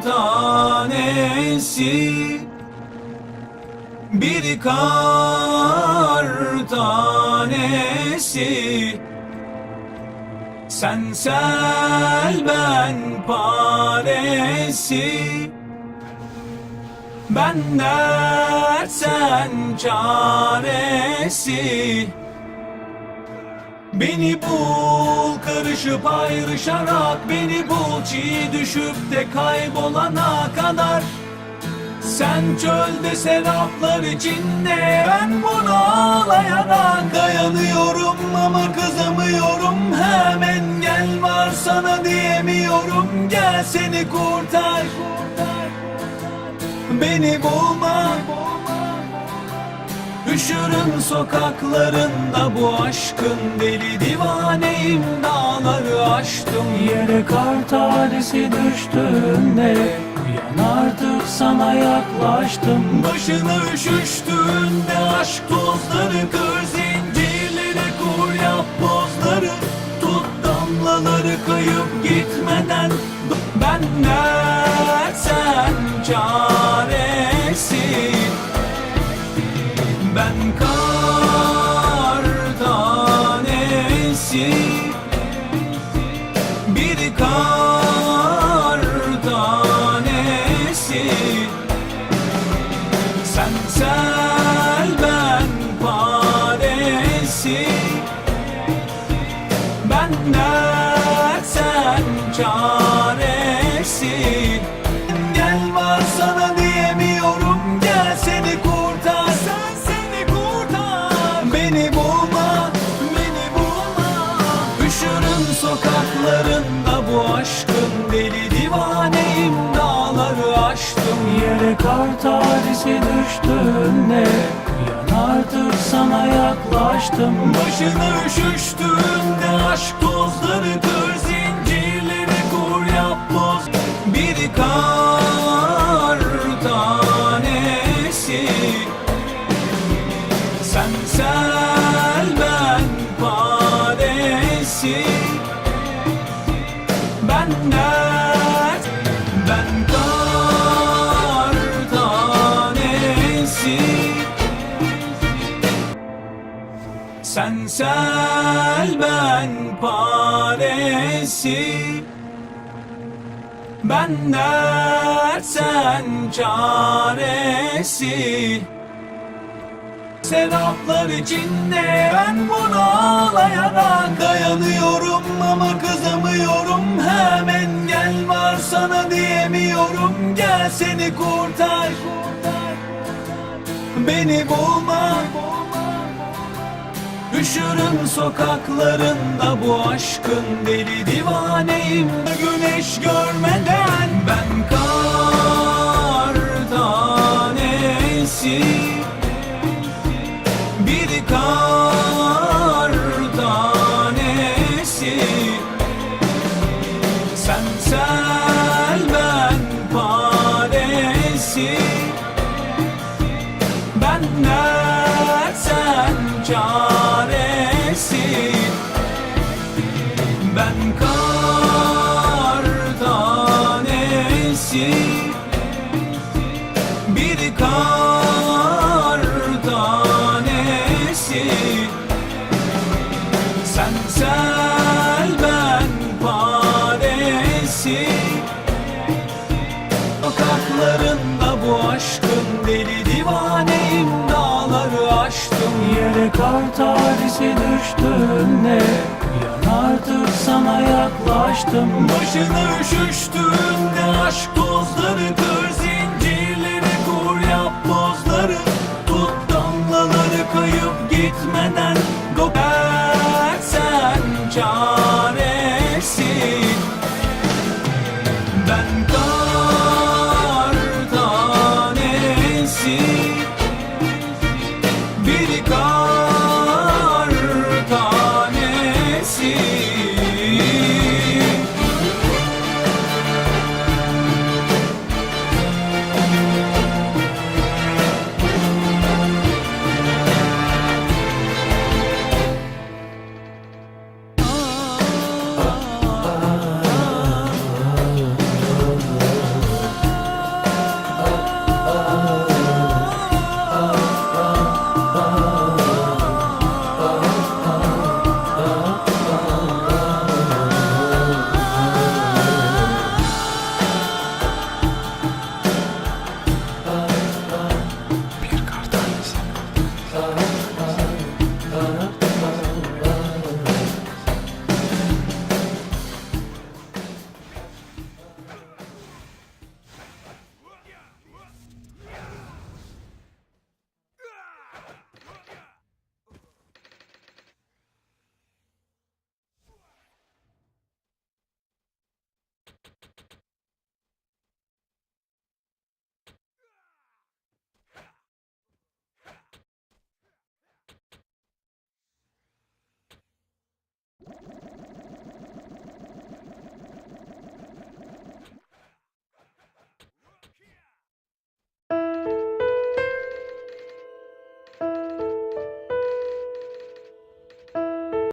tanesi. Bir kar tanesi. Sen sel ben paresi. Ben dert sen çaresi Beni bul karışıp ayrışarak. Beni bul çiğ düşüp de kaybolana kadar. Sen çölde seraplar içinde Ben bunu ağlayarak. Dayanıyorum Ama kızamıyorum. Hemen gel var sana diyemiyorum. Gel seni kurtar. Beni bulma Üşürüm sokaklarında bu aşkın deli divaneyim dağları aştım Yere kar tanesi düştüğünde Uyan artık sana yaklaştım. Başına üşüştüğünde aşk tozları kır zincirleri kur yap bozları. Tut damlaları kayıp gitmeden. Ben Ben kar tanesi Bir kar tanesi Sen sel ben paresi Ben dert sen çaresi Deli divaneyim dağları aştım. Yere kar tanesi düştüğünde Uyan artık sana yaklaştım. Başına üşüştüğünde aşk tozları kır zincirleri kur yap boz. Bir kar sel ben paresi. Ben dert sen çaresi. Seraplar içinde ben bunu ağlayarak dayanıyorum ama kızamıyorum. Hemen gel var sana diyemiyorum. Gel seni kurtar. Beni bulma Üşürüm sokaklarında bu aşkın deli divaneyim. Güneş görmeden ben kar tanesi Bir kar tanesi Sen tanesi Sen sel ben paresi Sokaklarında bu aşkın deli divaneyim dağları aştım. Yere kar tanesi düştüğünde Uyan artık sana yaklaştım. Başına üşüştüğünde aşk